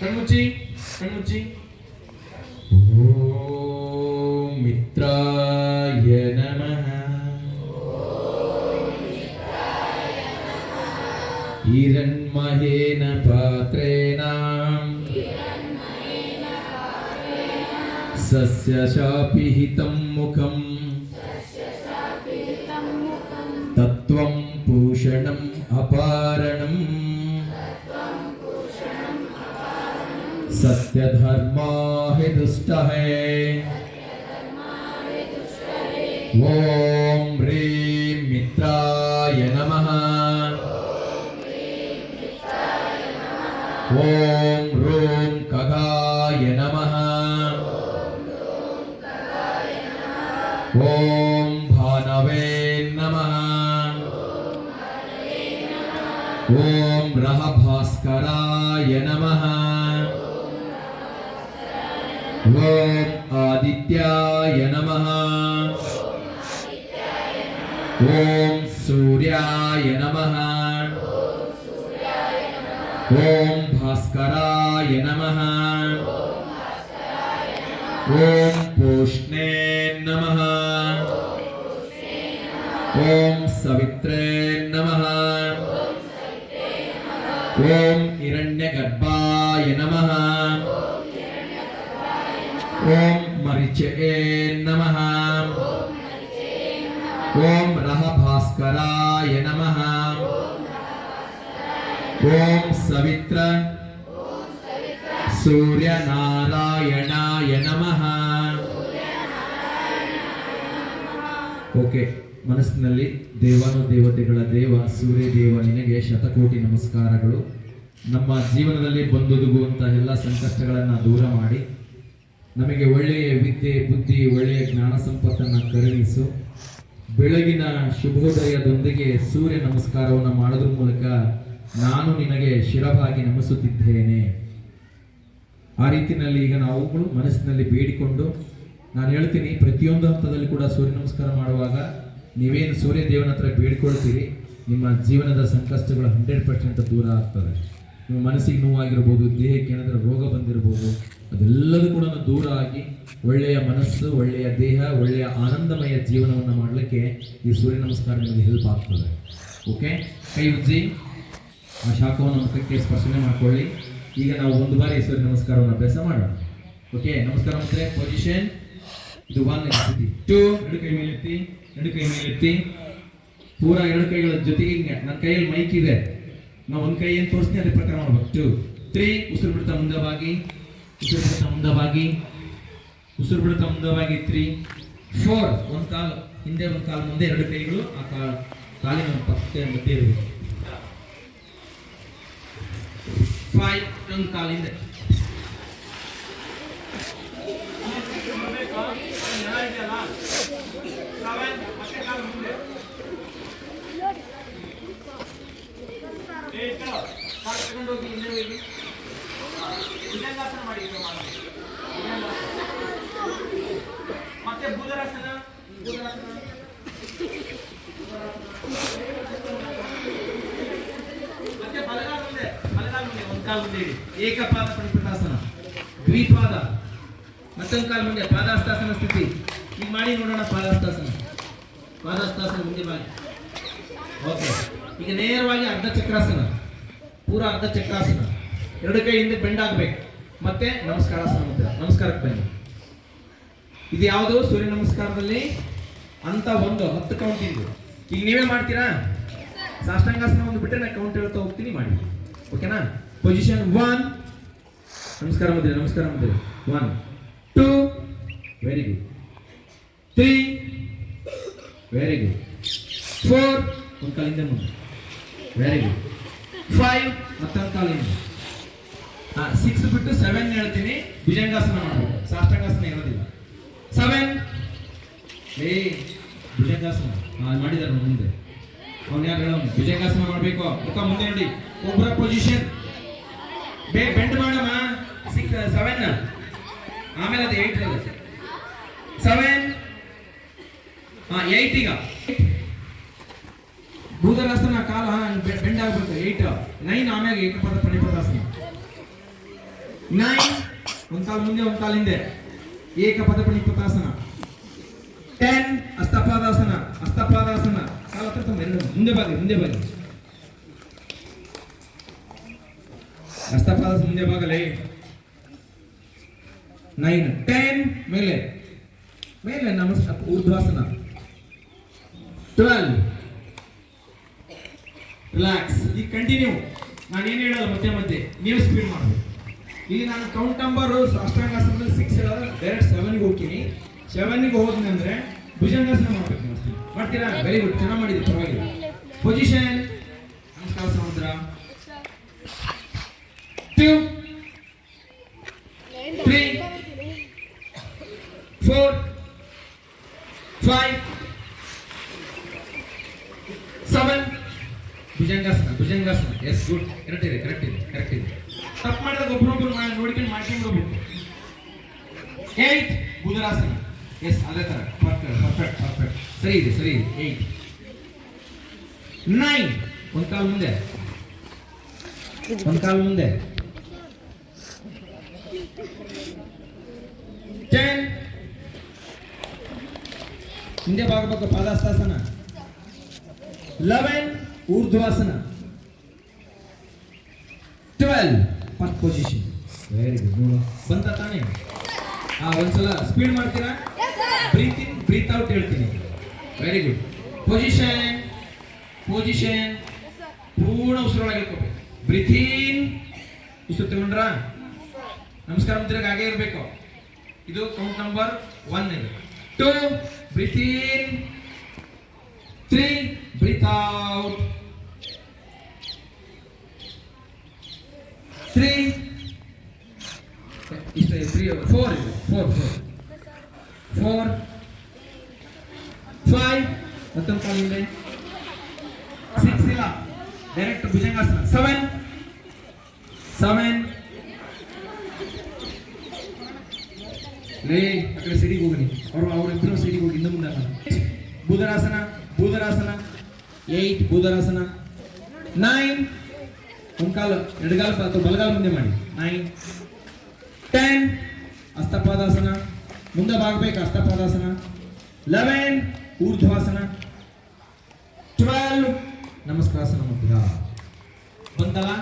కన్నుచి కన్నుచి ఓం మిత్రాయ నమ. హిరణ్మహేన పాత్రేణ సస్యశాపిహితం ముఖం सत्य धर्मा ही दुष्ट है। ओम ह्रीं मित्राय नमः। ओम रूं खगाय नमः। ओम भानवे नमः। ओं रहा भास्कराय नमः। ॐ आदित्याय नमः। ॐ सूर्याय नमः। ॐ भास्कराय नमः। ॐ पूष्णे नमः। ॐ सवित्रे नमः। ॐ हिरण्यगर्भाय नमः। ಓಂ ಮರಿಚೇ ನಮಃ ಓಂ ರಹ ಭಾಸ್ಕರಾಯ ನಮಃ ಓಂ ಸವಿತ್ರ ಸೂರ್ಯನಾರಾಯಣಾಯ ನಮಃ ಓಕೆ ಮನಸ್ಸಿನಲ್ಲಿ ದೇವಾನು ದೇವತೆಗಳ ದೇವ, ಸೂರ್ಯ ದೇವ, ನಿನಗೆ ಶತಕೋಟಿ ನಮಸ್ಕಾರಗಳು. ನಮ್ಮ ಜೀವನದಲ್ಲಿ ಬಂದೊದಗುವಂತಹ ಎಲ್ಲ ಸಂಕಷ್ಟಗಳನ್ನು ದೂರ ಮಾಡಿ. ನಮಗೆ ಒಳ್ಳೆಯ ವಿದ್ಯೆ, ಬುದ್ಧಿ, ಒಳ್ಳೆಯ ಜ್ಞಾನ ಸಂಪತ್ತನ್ನು ಕರುಣಿಸು. ಬೆಳಗಿನ ಶುಭೋದಯದೊಂದಿಗೆ ಸೂರ್ಯ ನಮಸ್ಕಾರವನ್ನು ಮಾಡೋದ್ರ ಮೂಲಕ ನಾನು ನಿನಗೆ ಶಿರವಾಗಿ ನಮಿಸುತ್ತಿದ್ದೇನೆ. ಆ ರೀತಿಯಲ್ಲಿ ಈಗ ನಾವುಗಳು ಮನಸ್ಸಿನಲ್ಲಿ ಬೇಡಿಕೊಂಡು ನಾನು ಹೇಳ್ತೀನಿ, ಪ್ರತಿಯೊಂದು ಹಂತದಲ್ಲಿ ಕೂಡ ಸೂರ್ಯ ನಮಸ್ಕಾರ ಮಾಡುವಾಗ ನೀವೇನು ಸೂರ್ಯ ದೇವನ ಹತ್ರ ಬೇಡ್ಕೊಳ್ತೀರಿ, ನಿಮ್ಮ ಜೀವನದ ಸಂಕಷ್ಟಗಳು ಹಂಡ್ರೆಡ್ ಪರ್ಸೆಂಟ್ ದೂರ ಆಗ್ತದೆ ನಿಮ್ಮ ಮನಸ್ಸಿಗೆ ನೋವಾಗಿರ್ಬೋದು, ದೇಹಕ್ಕೆ ಏನಾದರೂ ರೋಗ ಬಂದಿರ್ಬೋದು ಅದೆಲ್ಲದೂ ಕೂಡ ದೂರ ಆಗಿ ಒಳ್ಳೆಯ ಮನಸ್ಸು, ಒಳ್ಳೆಯ ದೇಹ, ಒಳ್ಳೆಯ ಆನಂದಮಯ ಜೀವನವನ್ನು ಮಾಡಲಿಕ್ಕೆ ಈ ಸೂರ್ಯ ನಮಸ್ಕಾರ ನಿಮಗೆ ಹೆಲ್ಪ್ ಆಗ್ತದೆ. ಓಕೆ ಕೈ ಉಜ್ಜಿ ಆ ಶಾಖವನ್ನು ಮುಖಕ್ಕೆ ಸ್ಪರ್ಶನೆ ಮಾಡ್ಕೊಳ್ಳಿ. ಈಗ ನಾವು ಒಂದು ಬಾರಿ ಸೂರ್ಯ ನಮಸ್ಕಾರವನ್ನು ಅಭ್ಯಾಸ ಮಾಡೋಣ. ಓಕೆ ನಮಸ್ಕಾರ ಮತ್ತೆ ಪೊಸಿಷನ್ ಇದು ಒನ್ ಎತ್ತಿ ಟೂ ಎರಡು ಕೈ ಮೇಲೆ ಎತ್ತಿ ಎರಡು ಕೈ ಮೇಲೆ ಎತ್ತಿ ಪೂರ ಎರಡು ಕೈಗಳ ಜೊತೆಗೆ ಹಿಂಗೆ, ನನ್ನ ಕೈಯಲ್ಲಿ ಮೈಕ್ ಇದೆ. ನಾವು ಒಂದು ಕೈ ಏನು ತೋರಿಸ್ತೀನಿ, ಅದೇ ಪ್ರಕಾರ ಮಾಡ್ಬೇಕು. ಟೂ ತ್ರೀ ಉಸಿರು ಬಿಡ್ತಾ ಮುಂದವಾಗಿ. ಉಸಿರು ಬಿಡ್ತಾ ಮುಂದವಾಗಿ. ಉಸಿರು ಬಿಡ್ತಾ ಮುಂದವಾಗಿ ತ್ರೀ ಫೋರ್ ಒಂದು ಕಾಲು. ಹಿಂದೆ ಒಂದು ಕಾಲು, ಮುಂದೆ ಎರಡು ಕೈಗಳು. ಆ ಕಾಲು ಕಾಲಿನ ಪಕ್ಕ ಮಧ್ಯೆ ಇರಬೇಕು ಫೈವ್ ಒಂದು ಕಾಲು ಹಿಂದೆ. ಬುಧರಾಸನ ಬುಧರಾಸನ ಮತ್ತೆ ಬಲಗಾಲ ಮುಂದೆ ಬಲಗಾಲ ಮುಂದೆ ಒಂದು ಕಾಲ ಮುಂದೆ ಇಡಿ ಏಕಪಾದ ಪ್ರಣಿಪಟಾಸನ ದ್ವಿಪಾದ. ಮತ್ತೊಂದು ಕಾಲ ಮುಂದೆ ಪಾದಾಸ್ತಾಸನ ಸ್ಥಿತಿ. ಈಗ ಮಾಡಿ ನೋಡೋಣ ಪಾದಾಸ್ತಾಸನ ಪಾದಾಸ್ತಾಸನ ಮುಂದೆ ಮಾಡಿ. ಓಕೆ ಈಗ ನೇರವಾಗಿ ಅರ್ಧ ಚಕ್ರಾಸನ ಪೂರ ಅರ್ಧ ಚಕ್ರಾಸನ ಎರಡು ಕೈ ಹಿಂದೆ ಬೆಂಡ್ ಆಗ್ಬೇಕು. ಮತ್ತೆ ನಮಸ್ಕಾರ ಸಮುದ್ರ ನಮಸ್ಕಾರಕ್ಕೆ ಬನ್ನಿ. ಇದು ಯಾವುದು? ಸೂರ್ಯ ನಮಸ್ಕಾರದಲ್ಲಿ? ಅಂತ ಒಂದು ಹತ್ತು ಕೌಂಟ್ ಇದ್ದು. ಈಗ ನೀವೇ ಮಾಡ್ತೀರಾ? ಸಾಷ್ಟಾಂಗಾಸನ ಒಂದು ಬಿಟ್ಟರೆ ನಾನು ಕೌಂಟ್ ಹೇಳ್ತಾ ಹೋಗ್ತೀನಿ, ಮಾಡಿ. ಓಕೆನಾ ಪೊಸಿಷನ್ ಒನ್ ನಮಸ್ಕಾರ ಮುದ್ರೆ ನಮಸ್ಕಾರ ಮುದ್ರೆ one two very good three very good four ಒಂದು ಕಾಲಿಂದ ಮುಂದೆ ವೆರಿ ಗುಡ್ ಫೈವ್ ಮತ್ತೊಂದು ಹಾಂ ಸಿಕ್ಸ್ ಬಿಟ್ಟು ಸೆವೆನ್ ಹೇಳ್ತೀನಿ. ಭುಜಂಗಾಸನ ಮಾಡಬೇಕು ಸಾಷ್ಟಾಂಗಾಸನ ಇರೋದಿಲ್ಲ. ಸೆವೆನ್ ಏ, ಭುಜಂಗಾಸನ. ಮಾಡಿದಾರೆ ಮುಂದೆ. ಅವ್ನು ಯಾರು ಹೇಳೋನು? ಭುಜಂಗಾಸನ ಮಾಡಬೇಕು. ಮುಖ ಮುಂದೆ ನೋಡಿ. ಒಬ್ಬರ ಪೊಸಿಷನ್ ಬೇ ಬೆಂಡ್ ಮಾಡಮ್ಮ. ಸಿಕ್ಸ್ ಸೆವೆನ್ ಆಮೇಲೆ ಅದು ಏಯ್ಟ್ ಸೆವೆನ್ ಹಾಂ ಏಯ್ಟ್ ಈಗ. ಭೂದರಾಸನ ಕಾಲ ಬೆಂಡ್ ಆಗ್ಬೇಕು ಏಯ್ಟ್, ನೈನ್ ಆಮ್ಯಾಗ ಏಕಪದ ಪ್ರಣಿಪದಾಸನ ನೈನ್ ಒಂದ್ ಕಾಲ್ ಮುಂದೆ ಒಂದ್ ಕಾಲ್ ಹಿಂದೆ. ಏಕಪದ ಪಣಿಪತಾಸನ ಟೆನ್ ಅಸ್ತಪಾದಾಸನ ಅಸ್ತಪಾದಾಸನ ಕಾಲ ಹತ್ರ ತಮ್ಮ ಎರಡು ಮುಂದೆ ಬಾಗಿ ಮುಂದೆ ಬಾಗಿ. ಅಸ್ತಪಾದಾಸ ಮುಂದೆ ಬಾಗಲೇ. ನೈನ್, ಟೆನ್, ಮೇಲೆ. ಮೇಲೆ ನಮಸ್ಕಾರ, ಊರ್ಧ್ವಾಸನ. ಟ್ವೆಲ್ವ್ ರಿಲ್ಯಾಕ್ಸ್ ಈಗ ಕಂಟಿನ್ಯೂ ನಾನು ಏನು ಹೇಳೋದು ಮತ್ತೆ ಮಧ್ಯೆ ನೀವು ಸ್ಪೀಡ್ ಮಾಡಬೇಕು. ಇಲ್ಲಿ ನಾನು ಕೌಂಟ್ ನಂಬರ್ ಅಷ್ಟಾಂಗಾಸನದಲ್ಲಿ ಸಿಕ್ಸ್ ಹೇಳೋದು. ಡೈರೆಕ್ಟ್ ಸೆವೆನ್ಗೆ ಹೋಗ್ತೀನಿ. ಸೆವೆನ್ಗೆ ಹೋದ್ನಿ ಅಂದರೆ ಭುಜಂಗಾಸನ ಮಾಡಬೇಕು ಅಷ್ಟೇ. ಮಾಡ್ತೀರಾ? ವೆರಿ ಗುಡ್ ಚೆನ್ನಾಗಿ ಮಾಡಿದ್ರಿ, ಪರವಾಗಿಲ್ಲ. ಪೊಸಿಷನ್ ನಮಸ್ಕಾರ ಸಮುದ್ರ. Two three four five seven bhujangasana ಭುಜಂಗಾಸನ ಎಸ್ ಗುಡ್ ಕರೆಕ್ಟ್ ಇದೆ ಕರೆಕ್ಟ್ ಇದೆ ಕರೆಕ್ಟ್ ಇದೆ. ತಪ್ಪು ಮಾಡಿದಾಗ ಒಬ್ರೊಬ್ರು ಮಾಡಿ ನೋಡ್ಕೊಂಡು ಮಾಡ್ಕೊಂಡು ಏಯ್ಟ್ ಬುಧರಾಸನ ಎಸ್ ಅದೇ ಥರ ಪರ್ಫೆಕ್ಟ್ ಪರ್ಫೆಕ್ಟ್ ಪರ್ಫೆಕ್ಟ್ ಸರಿ ಇದೆ ಸರಿ ಇದೆ. ಏಯ್ಟ್ ನೈನ್ ಒಂದು ಕಾಲು ಮುಂದೆ. ಒಂದು ಕಾಲು ಮುಂದೆ. ಟೆನ್ ಹಿಂದೆ ಬಾಗಬೇಕು ಪಾದಾಸ್ತಾಸನ eleven ಊರ್ಧ್ವಾಸನ. Twelve first position very good ಬಂತ ತಾನೇ? ಹಾ ಒಂದ್ಸಲ ಸ್ಪೀಡ್ ಮಾಡ್ತೀರಾ? ಬ್ರೀತ್ ಇನ್ ಬ್ರೀತ್ ಔಟ್ ಹೇಳ್ತೀನಿ. ವೆರಿ ಗುಡ್ ಪೊಸಿಷನ್ ಪೊಸಿಷನ್ ಪೂರ್ಣ ಉಸಿರೊಳಗೆ ಇಟ್ಕೋಬೇಕು. ಬ್ರೀತ್ ಇನ್ ಇಷ್ಟು ತಗೊಂಡ್ರಾ ನಮಸ್ಕಾರ ಮಂತ್ರಿಗೆ ಹಾಗೆ ಇರಬೇಕು. ಇದು count number one two two breathe in three breathe out three ಇಷ್ಟ ತ್ರೀ ಫೋರ್ ಇದೆ ಫೋರ್ ಫೋರ್ ಫೋರ್ ಫೈವ್ ಮತ್ತೊಂದು ಕಾಲಿಂದ ಸಿಕ್ಸ್ ಇಲ್ಲ ಡೈರೆಕ್ಟ್ ಭುಜಂಗಾಸನ ಸೆವೆನ್ ಸೆವೆನ್ ರೇ ಆ ಕಡೆ ಸೈಡಿಗೆ ಹೋಗಿ ಅವರು ಅವರಿಬ್ಬರು ಸೈಡಿಗೆ ಹೋಗಿ ಹಿಂದೆ ಮುಂದೆ ಹಾಕೋಣ. ಬುಧರಾಸನ ಬುಧರಾಸನ ಏಯ್ಟ್ ಬುಧರಾಸನ ನೈನ್ ಒಂದು ಕಾಲು ಎಡಗಾಲ ಅಥವಾ ಬಲಗಾಲ ಮುಂದೆ ಮಾಡಿ ನೈನ್ ಟೆನ್ ಅಸ್ತಪಾದಾಸನ ಮುಂದೆ ಬಾಗಬೇಕು ಅಸ್ತಪಾದಾಸನ ಲೆವೆನ್ ಊರ್ಧ್ವಾಸನ ಟ್ವೆಲ್ವ್ ನಮಸ್ಕಾರಾಸನ ಮುದ್ರ ಬಂತಲ್ಲ